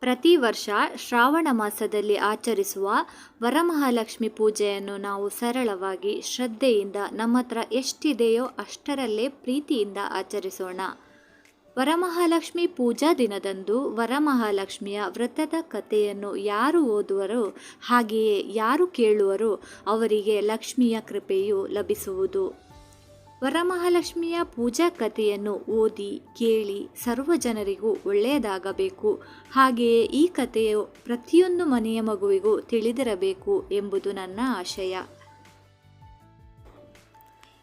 ಪ್ರತಿ ವರ್ಷ ಶ್ರಾವಣ ಮಾಸದಲ್ಲಿ ಆಚರಿಸುವ ವರಮಹಾಲಕ್ಷ್ಮಿ ಪೂಜೆಯನ್ನು ನಾವು ಸರಳವಾಗಿ ಶ್ರದ್ಧೆಯಿಂದ ನಮ್ಮ ಹತ್ರ ಎಷ್ಟಿದೆಯೋ ಅಷ್ಟರಲ್ಲೇ ಪ್ರೀತಿಯಿಂದ ಆಚರಿಸೋಣ. ವರಮಹಾಲಕ್ಷ್ಮಿ ಪೂಜಾ ದಿನದಂದು ವರಮಹಾಲಕ್ಷ್ಮಿಯ ವ್ರತದ ಕಥೆಯನ್ನು ಯಾರು ಓದುವರು ಹಾಗೆಯೇ ಯಾರು ಕೇಳುವರೋ ಅವರಿಗೆ ಲಕ್ಷ್ಮಿಯ ಕೃಪೆಯು ಲಭಿಸುವುದು. ವರಮಹಾಲಕ್ಷ್ಮಿಯ ಪೂಜಾ ಕಥೆಯನ್ನು ಓದಿ, ಕೇಳಿ ಸರ್ವ ಜನರಿಗೂ ಒಳ್ಳೆಯದಾಗಬೇಕು. ಹಾಗೆಯೇ ಈ ಕಥೆಯು ಪ್ರತಿಯೊಂದು ಮನೆಯ ಮಗುವಿಗೂ ತಿಳಿದಿರಬೇಕು ಎಂಬುದು ನನ್ನ ಆಶಯ.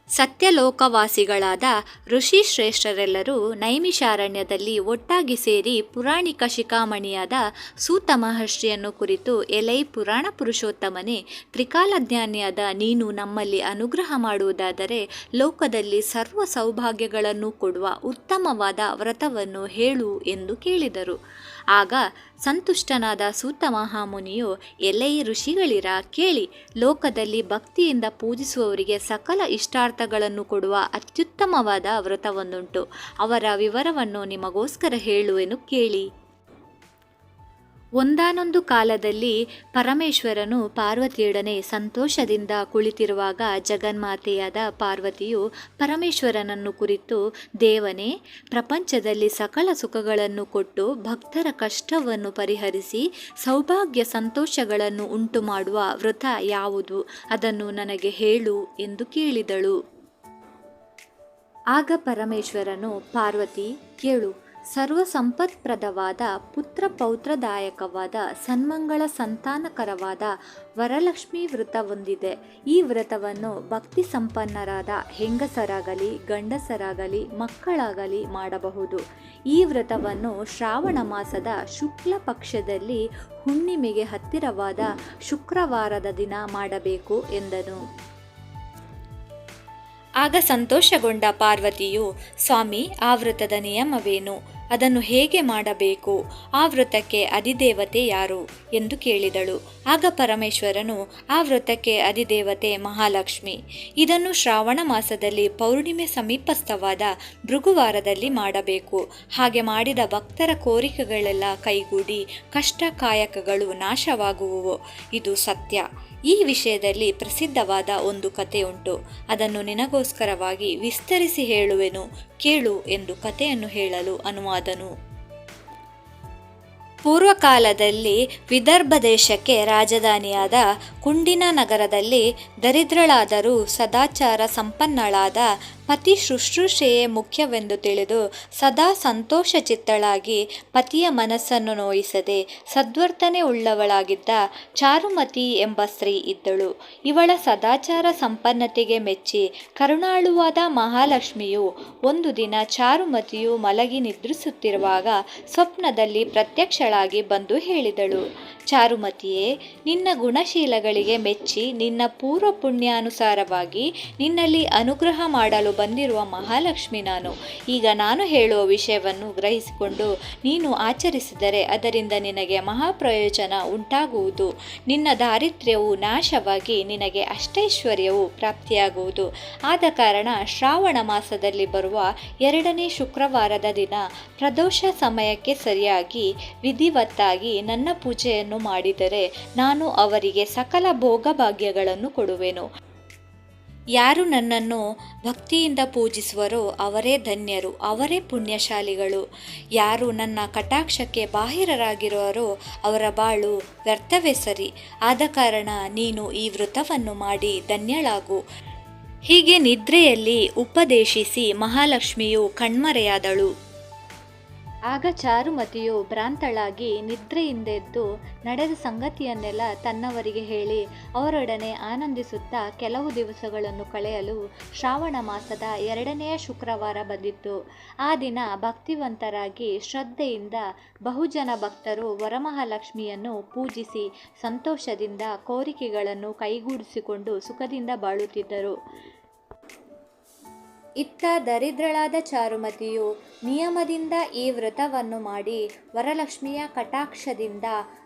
ಸತ್ಯಲೋಕವಾಸಿಗಳಾದ ಋಷಿ ಶ್ರೇಷ್ಠರೆಲ್ಲರೂ ನೈಮಿಷಾರಣ್ಯದಲ್ಲಿ ಒಟ್ಟಾಗಿ ಸೇರಿ ಪುರಾಣಿಕ ಶಿಖಾಮಣಿಯಾದ ಸೂತ ಮಹರ್ಷಿಯನ್ನು ಕುರಿತು ಎಲೈ ಪುರಾಣ ಪುರುಷೋತ್ತಮನೇ ತ್ರಿಕಾಲಜ್ಞಾನಿಯಾದ ನೀನು ನಮ್ಮಲ್ಲಿ ಅನುಗ್ರಹ ಮಾಡುವುದಾದರೆ ಲೋಕದಲ್ಲಿ ಸರ್ವ ಸೌಭಾಗ್ಯಗಳನ್ನು ಕೊಡುವ ಉತ್ತಮವಾದ ವ್ರತವನ್ನು ಹೇಳು ಎಂದು ಕೇಳಿದರು. ಆಗ ಸಂತುಷ್ಟನಾದ ಸೂತ ಮಹಾಮುನಿಯು ಎಲೈ ಋಷಿಗಳಿರ ಕೇಳಿ ಲೋಕದಲ್ಲಿ ಭಕ್ತಿಯಿಂದ ಪೂಜಿಸುವವರಿಗೆ ಸಕಲ ಇಷ್ಟಾರ್ಥಗಳನ್ನು ಕೊಡುವ ಅತ್ಯುತ್ತಮವಾದ ವ್ರತವೊಂದುಂಟು. ಅವರ ವಿವರವನ್ನು ನಿಮಗೋಸ್ಕರ ಹೇಳುವೆನು ಕೇಳಿ. ಒಂದಾನೊಂದು ಕಾಲದಲ್ಲಿ ಪರಮೇಶ್ವರನು ಪಾರ್ವತಿಯೊಡನೆ ಸಂತೋಷದಿಂದ ಕುಳಿತಿರುವಾಗ ಜಗನ್ಮಾತೆಯಾದ ಪಾರ್ವತಿಯು ಪರಮೇಶ್ವರನನ್ನು ಕುರಿತು, ದೇವನೇ, ಪ್ರಪಂಚದಲ್ಲಿ ಸಕಲ ಸುಖಗಳನ್ನು ಕೊಟ್ಟು ಭಕ್ತರ ಕಷ್ಟವನ್ನು ಪರಿಹರಿಸಿ ಸೌಭಾಗ್ಯ ಸಂತೋಷಗಳನ್ನು ಉಂಟು ಮಾಡುವ ವ್ರತ ಯಾವುದು? ಅದನ್ನು ನನಗೆ ಹೇಳು ಎಂದು ಕೇಳಿದಳು. ಆಗ ಪರಮೇಶ್ವರನು, ಪಾರ್ವತಿ, ಕೇಳು. ಸರ್ವ ಸಂಪತ್ಪ್ರದವಾದ ಪುತ್ರ ಪೌತ್ರದಾಯಕವಾದ ಸನ್ಮಂಗಳ ಸಂತಾನಕರವಾದ ವರಲಕ್ಷ್ಮಿ ವ್ರತ ಹೊಂದಿದೆ. ಈ ವ್ರತವನ್ನು ಭಕ್ತಿ ಸಂಪನ್ನರಾದ ಹೆಂಗಸರಾಗಲಿ, ಗಂಡಸರಾಗಲಿ, ಮಕ್ಕಳಾಗಲಿ ಮಾಡಬಹುದು. ಈ ವ್ರತವನ್ನು ಶ್ರಾವಣ ಮಾಸದ ಶುಕ್ಲ ಪಕ್ಷದಲ್ಲಿ ಹುಣ್ಣಿಮೆಗೆ ಹತ್ತಿರವಾದ ಶುಕ್ರವಾರದ ದಿನ ಮಾಡಬೇಕು ಎಂದನು. ಆಗ ಸಂತೋಷಗೊಂಡ ಪಾರ್ವತಿಯು, ಸ್ವಾಮಿ, ಆ ವ್ರತದ ನಿಯಮವೇನು? ಅದನ್ನು ಹೇಗೆ ಮಾಡಬೇಕು? ಆ ವ್ರತಕ್ಕೆ ಅಧಿದೇವತೆ ಯಾರು? ಎಂದು ಕೇಳಿದಳು. ಆಗ ಪರಮೇಶ್ವರನು, ಆ ವ್ರತಕ್ಕೆ ಅಧಿದೇವತೆ ಮಹಾಲಕ್ಷ್ಮಿ. ಇದನ್ನು ಶ್ರಾವಣ ಮಾಸದಲ್ಲಿ ಪೌರ್ಣಿಮೆ ಸಮೀಪಸ್ಥವಾದ ಭೃಗುವಾರದಲ್ಲಿ ಮಾಡಬೇಕು. ಹಾಗೆ ಮಾಡಿದ ಭಕ್ತರ ಕೋರಿಕೆಗಳೆಲ್ಲ ಕೈಗೂಡಿ ಕಷ್ಟ ಕಾಯಕಗಳು ನಾಶವಾಗುವುವು. ಇದು ಸತ್ಯ. ಈ ವಿಷಯದಲ್ಲಿ ಪ್ರಸಿದ್ಧವಾದ ಒಂದು ಕಥೆಯುಂಟು ಅದನ್ನು ನಿನಗೋಸ್ಕರವಾಗಿ ವಿಸ್ತರಿಸಿ ಹೇಳುವೆನು, ಕೇಳು ಎಂದು ಕಥೆಯನ್ನು ಹೇಳಲು ಅನುವಾದನು. ಪೂರ್ವಕಾಲದಲ್ಲಿ ವಿದರ್ಭ ದೇಶಕ್ಕೆ ರಾಜಧಾನಿಯಾದ ಕುಂಡಿನ ನಗರದಲ್ಲಿ ದರಿದ್ರಳಾದರೂ ಸದಾಚಾರ ಸಂಪನ್ನಳಾದ ಪತಿ ಶುಶ್ರೂಷೆಯೇ ಮುಖ್ಯವೆಂದು ತಿಳಿದು ಸದಾ ಸಂತೋಷ ಚಿತ್ತಳಾಗಿ ಪತಿಯ ಮನಸ್ಸನ್ನು ನೋಯಿಸದೆ ಸದ್ವರ್ತನೆ ಉಳ್ಳವಳಾಗಿದ್ದ ಚಾರುಮತಿ ಎಂಬ ಸ್ತ್ರೀ ಇದ್ದಳು. ಇವಳ ಸದಾಚಾರ ಸಂಪನ್ನತೆಗೆ ಮೆಚ್ಚಿ ಕರುಣಾಳುವಾದ ಮಹಾಲಕ್ಷ್ಮಿಯು ಒಂದು ದಿನ ಚಾರುಮತಿಯು ಮಲಗಿ ನಿದ್ರಿಸುತ್ತಿರುವಾಗ ಸ್ವಪ್ನದಲ್ಲಿ ಪ್ರತ್ಯಕ್ಷಳಾಗಿ ಬಂದು ಹೇಳಿದಳು. ಚಾರುಮತಿಯೇ, ನಿನ್ನ ಗುಣಶೀಲಗಳಿಗೆ ಮೆಚ್ಚಿ ನಿನ್ನ ಪೂರ್ವ ಪುಣ್ಯಾನುಸಾರವಾಗಿ ನಿನ್ನಲ್ಲಿ ಅನುಗ್ರಹ ಮಾಡಲು ಬಂದಿರುವ ಮಹಾಲಕ್ಷ್ಮಿ ನಾನು. ಈಗ ನಾನು ಹೇಳುವ ವಿಷಯವನ್ನು ಗ್ರಹಿಸಿಕೊಂಡು ನೀನು ಆಚರಿಸಿದರೆ ಅದರಿಂದ ನಿನಗೆ ಮಹಾಪ್ರಯೋಜನ ಉಂಟಾಗುವುದು. ನಿನ್ನ ದಾರಿದ್ರ್ಯವು ನಾಶವಾಗಿ ನಿನಗೆ ಅಷ್ಟೈಶ್ವರ್ಯವು ಪ್ರಾಪ್ತಿಯಾಗುವುದು. ಆದ ಕಾರಣ ಶ್ರಾವಣ ಮಾಸದಲ್ಲಿ ಬರುವ ಎರಡನೇ ಶುಕ್ರವಾರದ ದಿನ ಪ್ರದೋಷ ಸಮಯಕ್ಕೆ ಸರಿಯಾಗಿ ವಿಧಿವತ್ತಾಗಿ ನನ್ನ ಪೂಜೆಯನ್ನು ಮಾಡಿದರೆ ನಾನು ಅವರಿಗೆ ಸಕಲ ಭೋಗಭಾಗ್ಯಗಳನ್ನು ಕೊಡುವೆನು. ಯಾರು ನನ್ನನ್ನು ಭಕ್ತಿಯಿಂದ ಪೂಜಿಸುವರೋ ಅವರೇ ಧನ್ಯರು, ಅವರೇ ಪುಣ್ಯಶಾಲಿಗಳು. ಯಾರು ನನ್ನ ಕಟಾಕ್ಷಕ್ಕೆ ಬಾಹಿರರಾಗಿರುವರೋ ಅವರ ಬಾಳು ವ್ಯರ್ಥವೇ ಸರಿ. ಆದ ಕಾರಣ ನೀನು ಈ ವ್ರತವನ್ನು ಮಾಡಿ ಧನ್ಯಳಾಗು. ಹೀಗೆ ನಿದ್ರೆಯಲ್ಲಿ ಉಪದೇಶಿಸಿ ಮಹಾಲಕ್ಷ್ಮಿಯು ಕಣ್ಮರೆಯಾದಳು. ಆಗ ಚಾರುಮತಿಯು ಭ್ರಾಂತಳಾಗಿ ನಿದ್ರೆಯಿಂದೆದ್ದು ನಡೆದ ಸಂಗತಿಯನ್ನೆಲ್ಲ ತನ್ನವರಿಗೆ ಹೇಳಿ ಅವರೊಡನೆ ಆನಂದಿಸುತ್ತಾ ಕೆಲವು ದಿವಸಗಳನ್ನು ಕಳೆಯಲು ಶ್ರಾವಣ ಮಾಸದ ಎರಡನೆಯ ಶುಕ್ರವಾರ ಬಂದಿತ್ತು. ಆ ದಿನ ಭಕ್ತಿವಂತರಾಗಿ ಶ್ರದ್ಧೆಯಿಂದ ಬಹುಜನ ಭಕ್ತರು ವರಮಹಾಲಕ್ಷ್ಮಿಯನ್ನು ಪೂಜಿಸಿ ಸಂತೋಷದಿಂದ ಕೋರಿಕೆಗಳನ್ನು ಕೈಗೂಡಿಸಿಕೊಂಡು ಸುಖದಿಂದ ಬಾಳುತ್ತಿದ್ದರು. ಇತ್ತ ದರಿದ್ರಳಾದ ಚಾರುಮತಿಯು ನಿಯಮದಿಂದ ಈ ವ್ರತವನ್ನು ಮಾಡಿ ವರಲಕ್ಷ್ಮಿಯ ಕಟಾಕ್ಷದಿಂದ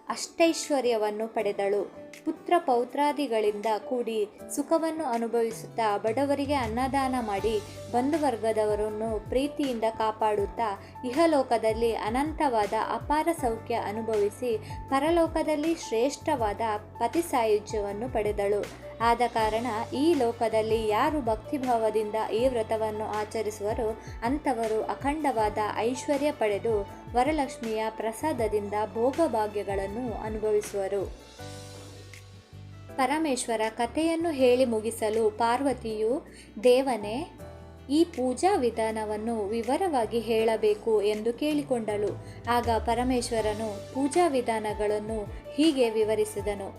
ಅಷ್ಟೈಶ್ವರ್ಯವನ್ನು ಪಡೆದಳು. ಪುತ್ರ ಪೌತ್ರಾದಿಗಳಿಂದ ಕೂಡಿ ಸುಖವನ್ನು ಅನುಭವಿಸುತ್ತಾ ಬಡವರಿಗೆ ಅನ್ನದಾನ ಮಾಡಿ ಬಂಧುವರ್ಗದವರನ್ನು ಪ್ರೀತಿಯಿಂದ ಕಾಪಾಡುತ್ತಾ ಇಹಲೋಕದಲ್ಲಿ ಅನಂತವಾದ ಅಪಾರ ಸೌಖ್ಯ ಅನುಭವಿಸಿ ಪರಲೋಕದಲ್ಲಿ ಶ್ರೇಷ್ಠವಾದ ಪತಿ ಸಾಯುಜ್ಯವನ್ನು ಪಡೆದಳು. ಆದ ಕಾರಣ ಈ ಲೋಕದಲ್ಲಿ ಯಾರು ಭಕ್ತಿಭಾವದಿಂದ ಈ ವ್ರತವನ್ನು ಆಚರಿಸುವರೋ ಅಂಥವರು ಅಖಂಡವಾದ ಐಶ್ವರ್ಯ ಪಡೆದು ವರಲಕ್ಷ್ಮಿಯ ಪ್ರಸಾದದಿಂದ ಭೋಗಭಾಗ್ಯಗಳನ್ನು ಅನುಭವಿಸುವರು. ಪರಮೇಶ್ವರ ಕಥೆಯನ್ನು ಹೇಳಿ ಮುಗಿಸಲು ಪಾರ್ವತಿಯು, ದೇವನೇ, ಈ ಪೂಜಾ ವಿಧಾನವನ್ನು ವಿವರವಾಗಿ ಹೇಳಬೇಕು ಎಂದು ಕೇಳಿಕೊಂಡಳು. ಆಗ ಪರಮೇಶ್ವರನು ಪೂಜಾ ವಿಧಾನಗಳನ್ನು ಹೀಗೆ ವಿವರಿಸಿದನು.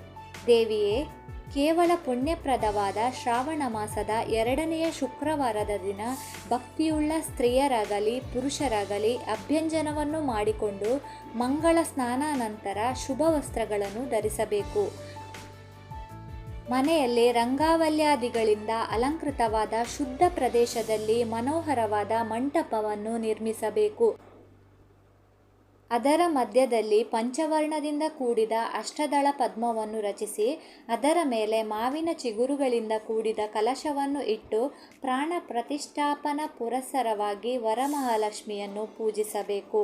ದೇವಿಯೇ, ಕೇವಲ ಪುಣ್ಯಪ್ರದವಾದ ಶ್ರಾವಣ ಮಾಸದ ಎರಡನೆಯ ಶುಕ್ರವಾರದ ದಿನ ಭಕ್ತಿಯುಳ್ಳ ಸ್ತ್ರೀಯರಾಗಲಿ, ಪುರುಷರಾಗಲಿ ಅಭ್ಯಂಜನವನ್ನು ಮಾಡಿಕೊಂಡು ಮಂಗಳ ಸ್ನಾನಾನಂತರ ಶುಭ ವಸ್ತ್ರಗಳನ್ನು ಧರಿಸಬೇಕು. ಮನೆಯಲ್ಲಿ ರಂಗಾವಲ್ಯಾದಿಗಳಿಂದ ಅಲಂಕೃತವಾದ ಶುದ್ಧ ಪ್ರದೇಶದಲ್ಲಿ ಮನೋಹರವಾದ ಮಂಟಪವನ್ನು ನಿರ್ಮಿಸಬೇಕು. ಅದರ ಮಧ್ಯದಲ್ಲಿ ಪಂಚವರ್ಣದಿಂದ ಕೂಡಿದ ಅಷ್ಟದಳ ಪದ್ಮವನ್ನು ರಚಿಸಿ, ಅದರ ಮೇಲೆ ಮಾವಿನ ಚಿಗುರುಗಳಿಂದ ಕೂಡಿದ ಕಲಶವನ್ನು ಇಟ್ಟು ಪ್ರಾಣ ಪ್ರತಿಷ್ಠಾಪನ ಪುರಸ್ಸರವಾಗಿ ವರಮಹಾಲಕ್ಷ್ಮಿಯನ್ನು ಪೂಜಿಸಬೇಕು.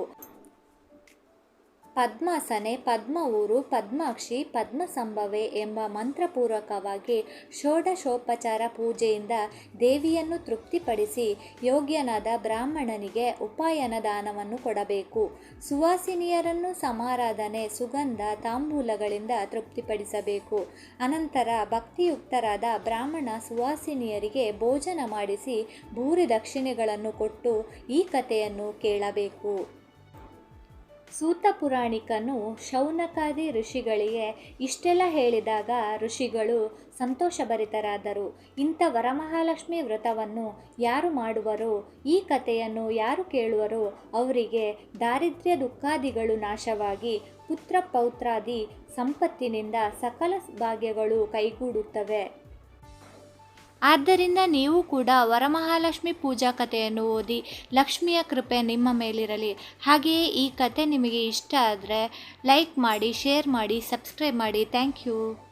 ಪದ್ಮಾಸನೆ, ಪದ್ಮಊರು, ಪದ್ಮಾಕ್ಷಿ, ಪದ್ಮಸಂಭವೆ ಎಂಬ ಮಂತ್ರಪೂರ್ವಕವಾಗಿ ಷೋಡಶೋಪಚಾರ ಪೂಜೆಯಿಂದ ದೇವಿಯನ್ನು ತೃಪ್ತಿಪಡಿಸಿ ಯೋಗ್ಯನಾದ ಬ್ರಾಹ್ಮಣನಿಗೆ ಉಪಾಯನ ದಾನವನ್ನು ಕೊಡಬೇಕು. ಸುವಾಸಿನಿಯರನ್ನು ಸಮಾರಾಧನೆ, ಸುಗಂಧ, ತಾಂಬೂಲಗಳಿಂದ ತೃಪ್ತಿಪಡಿಸಬೇಕು. ಅನಂತರ ಭಕ್ತಿಯುಕ್ತರಾದ ಬ್ರಾಹ್ಮಣ ಸುವಾಸಿನಿಯರಿಗೆ ಭೋಜನ ಮಾಡಿಸಿ ಭೂರಿ ದಕ್ಷಿಣೆಗಳನ್ನು ಕೊಟ್ಟು ಈ ಕಥೆಯನ್ನು ಕೇಳಬೇಕು. ಸೂತ ಪುರಾಣಿಕನು ಶೌನಕಾದಿ ಋಷಿಗಳಿಗೆ ಇಷ್ಟೆಲ್ಲ ಹೇಳಿದಾಗ ಋಷಿಗಳು ಸಂತೋಷಭರಿತರಾದರು. ಇಂಥ ವರಮಹಾಲಕ್ಷ್ಮಿ ವ್ರತವನ್ನು ಯಾರು ಮಾಡುವರೋ, ಈ ಕಥೆಯನ್ನು ಯಾರು ಕೇಳುವರೋ, ಅವರಿಗೆ ದಾರಿದ್ರ್ಯ ದುಃಖಾದಿಗಳು ನಾಶವಾಗಿ ಪುತ್ರ ಪೌತ್ರಾದಿ ಸಂಪತ್ತಿನಿಂದ ಸಕಲ ಭಾಗ್ಯಗಳು ಕೈಗೂಡುತ್ತವೆ. ಆದ್ದರಿಂದ ನೀವು ಕೂಡ ವರಮಹಾಲಕ್ಷ್ಮಿ ಪೂಜಾ ಕಥೆಯನ್ನು ಓದಿ ಲಕ್ಷ್ಮಿಯ ಕೃಪೆ ನಿಮ್ಮ ಮೇಲಿರಲಿ. ಹಾಗೆಯೇ ಈ ಕತೆ ನಿಮಗೆ ಇಷ್ಟ ಆದರೆ ಲೈಕ್ ಮಾಡಿ, ಶೇರ್ ಮಾಡಿ, ಸಬ್ಸ್ಕ್ರೈಬ್ ಮಾಡಿ. Thank you.